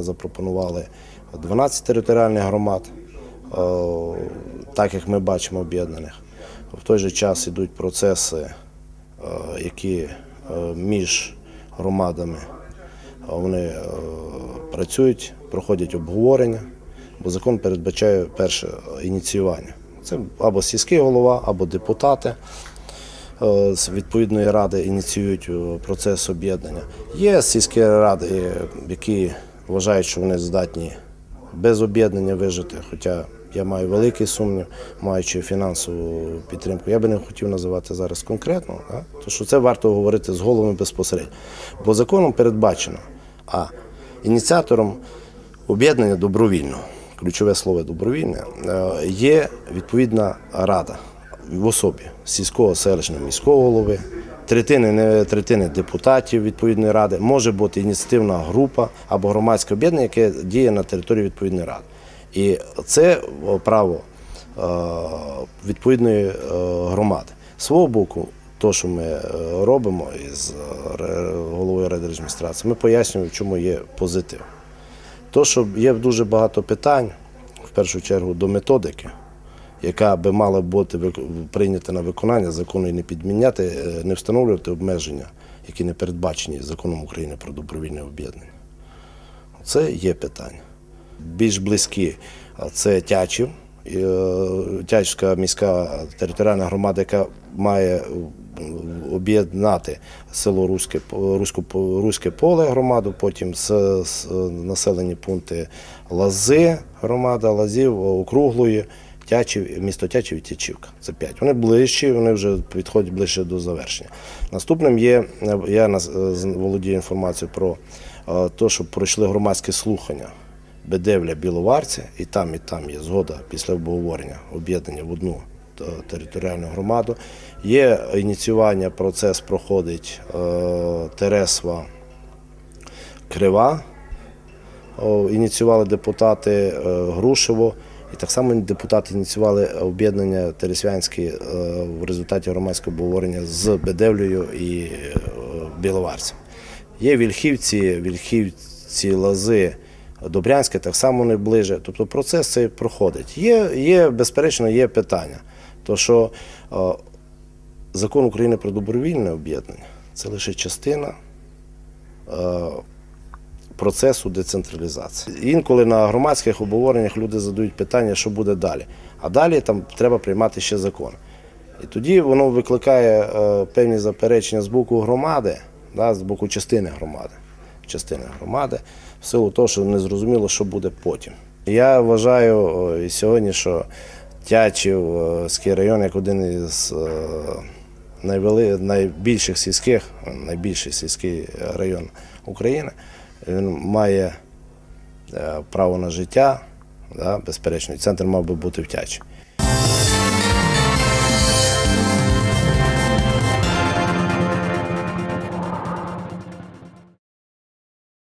запропонували 12 територіальних громад, е, так як ми бачимо об'єднаних. В той же час йдуть процеси, е, які е, між громадами е, вони е, працюють, проходять обговорення, бо закон передбачає перше ініціювання. Це або сільський голова, або депутати е, з відповідної ради ініціюють е, процес об'єднання. Є сільські ради, е, які вважають, що вони здатні без об'єднання вижити, хоча я маю великий сумнів, маючи фінансову підтримку. Я би не хотів називати зараз конкретно, тому що це варто говорити з головами безпосередньо. Бо законом передбачено, а ініціатором об'єднання добровільного, ключове слово добровільне, е, є відповідна рада в особі сільського селищного міського голови, третини, не третини депутатів відповідної ради, може бути ініціативна група або громадське об'єднання, яке діє на території відповідної ради. І це право е, відповідної е, громади. З свого боку, то, що ми е, робимо із головою райдержадміністрації, ми пояснюємо, чому є позитив. То, що є дуже багато питань, в першу чергу до методики, яка би мала бути прийнята на виконання закону і не підміняти, е, не встановлювати обмеження, які не передбачені законом України про добровільне об'єднання. Це є питання. Більш близькі це Тячів, е, Тячівська міська територіальна громада, яка має е, об'єднати село Руське, Руське поле громаду, потім з, з населені пункти Лази, громада Лазів, Округлої, Тячів, місто Тячів і Тячівка. Це п'ять. Вони ближчі, вони вже підходять ближче до завершення. Наступним є, е, я е, володію інформацією про те, що пройшли громадські слухання Бедевля Біловарці, і там, і там є згода після обговорення об'єднання в одну е, територіальну громаду. Є ініціювання, процес проходить Тересва Крива. Ініціювали депутати Грушево. І так само депутати ініціювали об'єднання Тересвянське в результаті громадського обговорення з Бедевлею і е, Біловарцем. Є Вільхівці, Вільхівці, Лази, Добрянське, так само вони ближе. Тобто процес цей проходить. Є, є безперечно, є питання. То що е, закон України про добровільне об'єднання це лише частина е, процесу децентралізації. Інколи на громадських обговореннях люди задають питання, що буде далі. А далі там треба приймати ще закон. І тоді воно викликає е, певні заперечення з боку громади, да, з боку частини громади. Частини громади, в силу того, що не зрозуміло, що буде потім. Я вважаю і сьогодні, що Тячівський район як один із е, найбільших сільських, найбільший сільський район України. Він має е, право на життя, да, безперечно, і центр мав би бути в Тячі.